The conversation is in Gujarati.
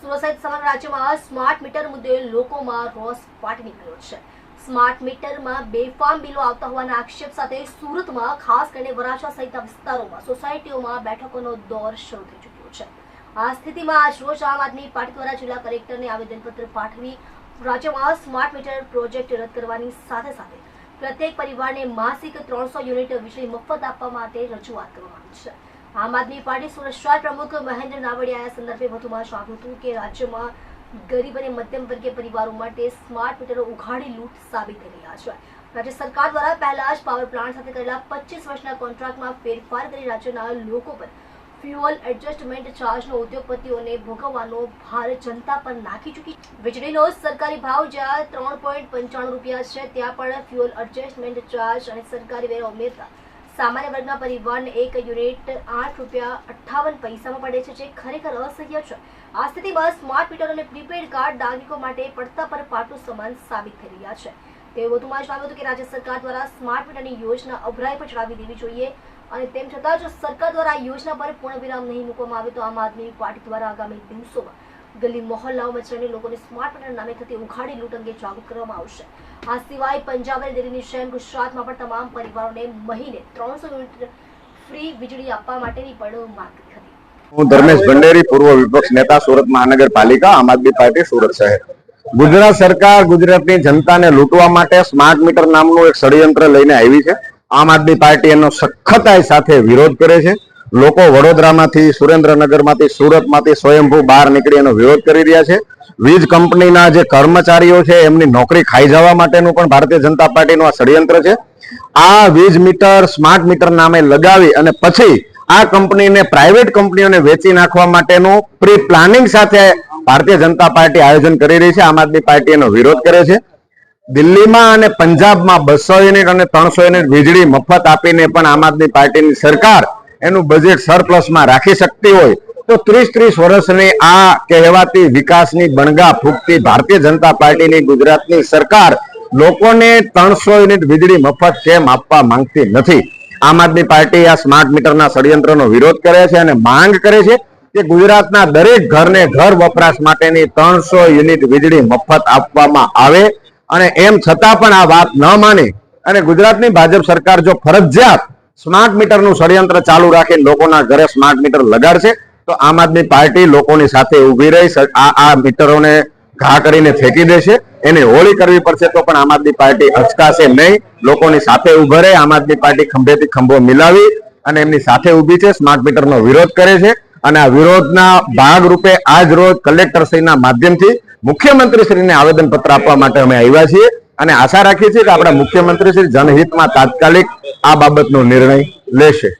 સુરત સહિત રાજ્યમાં સ્માર્ટ મીટર મુદ્દે લોકોમાં રોષ ફાટી નીકળ્યો છે. સ્માર્ટ મીટરમાં બેફામ બિલો આવતા હોવાના આક્ષેપ સાથે સુરતમાં ખાસ કરીને વરાછા સહિતના વિસ્તારોમાં, સોસાયટીઓમાં બેઠકોનો દોર શરૂ થઈ ચૂક્યો છે. આ સ્થિતિમાં આજ રોજ આમ આદમી પાર્ટી દ્વારા જિલ્લા કલેક્ટરને આવેદનપત્ર પાઠવી રાજ્યમાં સ્માર્ટ મીટર પ્રોજેક્ટ રદ કરવાની સાથે સાથે પ્રત્યેક પરિવારને માસિક ત્રણસો યુનિટ વીજળી મફત આપવા માટે રજૂઆત કરવામાં આવી છે. આમ આદમી પાર્ટી સુરત પ્રમુખ મહેન્દ્ર નાવડિયાએ આ સંદર્ભે વધુમાં જણાવ્યું હતું કે રાજ્યમાં ગરીબ અને મધ્યમ વર્ગીય પરિવારો માટે સ્માર્ટ મીટરો ઉઘાડી લૂંટ સાબિત થઈ રહ્યા છે. રાજ્ય સરકાર દ્વારા પહેલા જ પાવર પ્લાન્ટ સાથે કરેલા પચીસ વર્ષના કોન્ટ્રાક્ટમાં ફેરફાર કરી રાજ્યના લોકો પર ફ્યુઅલ એડજસ્ટમેન્ટ ચાર્જનો ઉદ્યોગપતિઓને ભોગવવાનો ભાર જનતા પર નાખી ચૂકી. વીજળીનો સરકારી ભાવ જ્યાં ત્રણ પોઈન્ટ પંચાણું રૂપિયા છે, ત્યાં પણ ફ્યુઅલ એડજસ્ટમેન્ટ ચાર્જ અને સરકારી વેરો ઉમેરતા સામાન્ય વર્ગના પરિવહન એક યુનિટ આઠ રૂપિયા અઠ્ઠાવન પૈસામાં પડે છે, જે ખરેખર અસહ્ય છે. આ સ્થિતિમાં સ્માર્ટ મીટર અને પ્રીપેડ કાર્ડ નાગરિકો માટે પડતા પર પાટું સમાન સાબિત થઈ રહ્યા છે. તેઓ વધુમાં જણાવ્યું હતું કે રાજ્ય સરકાર દ્વારા સ્માર્ટ મીટરની યોજના અભરાય પર ચડાવી દેવી જોઈએ અને તેમ છતાં જો સરકાર દ્વારા યોજના પર પૂર્ણ વિરામ નહીં મૂકવામાં આવે તો આમ આદમી પાર્ટી દ્વારા આગામી દિવસોમાં ગલી મોહલ્લાઓમાં જઈને લોકોને સ્માર્ટ મીટર નામે થતી ઉઘાડી લૂંટ અંગે જાગૃત કરવામાં આવશે. આ સિવાય પંજાબ અને દિલ્હીની જેમ ગુજરાતમાં પણ તમામ પરિવારોને મહિને ત્રણસો યુનિટ ફ્રી વીજળી આપવા માટેની પણ માંગ હતી. હું ધર્મેશ ભંડેરી, પૂર્વ વિપક્ષ નેતા, સુરત મહાનગરપાલિકા, આમ આદમી પાર્ટી, સુરત શહેર. ગુજરાત સરકાર ગુજરાતની જનતાને લૂંટવા માટે સ્માર્ટ મીટર નામનું એક ષડયંત્ર લઈને આવી છે. આમ આદમી પાર્ટી એનો સખતાઈ સાથે વિરોધ કરે છે. લોકો વડોદરામાંથી, સુરેન્દ્રનગરમાંથી, સુરતમાંથી સ્વયંભૂ બહાર નીકળી એનો વિરોધ કરી રહ્યા છે. વીજ કંપનીના જે કર્મચારીઓ છે, એમની નોકરી ખાઈ જવા માટેનું પણ ભારતીય જનતા પાર્ટીનું આ ષડયંત્ર છે. આ વીજ મીટર, સ્માર્ટ મીટર નામે લગાવી અને પછી આ કંપનીને, પ્રાઇવેટ કંપનીઓને વેચી નાખવા માટેનું પ્રી પ્લાનિંગ સાથે ભારતીય જનતા પાર્ટી આયોજન કરી રહી છે. આમ આદમી પાર્ટી એનો વિરોધ કરે છે. દિલ્હીમાં અને પંજાબમાં બસો યુનિટ અને ત્રણસો યુનિટ વીજળી મફત આપીને પણ આમ આદમી પાર્ટીની સરકાર એનું બજેટ સરપ્લસમાં રાખી શકતી હોય, તો ત્રીસ ત્રીસ વર્ષની આ કહેવાતી વિકાસની બણગા ફૂંકતી ભારતીય જનતા પાર્ટીની ગુજરાતની સરકાર લોકોને ત્રણસો યુનિટ વીજળી મફત કેમ આપવા માંગતી નથી? આમ આદમી પાર્ટી આ સ્માર્ટ મીટરના ષડયંત્રનો વિરોધ કરે છે અને માંગ કરે છે કે ગુજરાતના દરેક ઘરને ઘર વપરાશ માટેની ત્રણસો યુનિટ વીજળી મફત આપવામાં આવે. અને એમ છતાં પણ આ વાત ન માને અને ગુજરાતની ભાજપ સરકાર જો ફરજિયાત સ્માર્ટ મીટરનું ષડયંત્ર ચાલુ રાખીને લોકોના ઘરે સ્માર્ટ મીટર લગાડશે, તો આમ આદમી પાર્ટી લોકોની સાથે ઊભી રહી આ આ મીટરોને ઘા કરીને ફેંકી દેશે. એને હોળી કરવી પડશે તો પણ આમ આદમી પાર્ટી અચકાશે નહીં. લોકોની સાથે ઊભા રહે, આમ આદમી પાર્ટી ખંભેથી ખંભો મિલાવી અને એમની સાથે ઊભી છે, સ્માર્ટ મીટરનો વિરોધ કરે છે. અને આ વિરોધના ભાગરૂપે આજ રોજ કલેક્ટરશ્રીના માધ્યમથી મુખ્યમંત્રીશ્રીને આવેદન પત્ર આપવા માટે અમે આવ્યા છીએ. અને આશા રાખીએ છીએ કે આપણા મુખ્યમંત્રી શ્રી જનહિતમાં તાત્કાલિક આ બાબતનો નિર્ણય લેશે.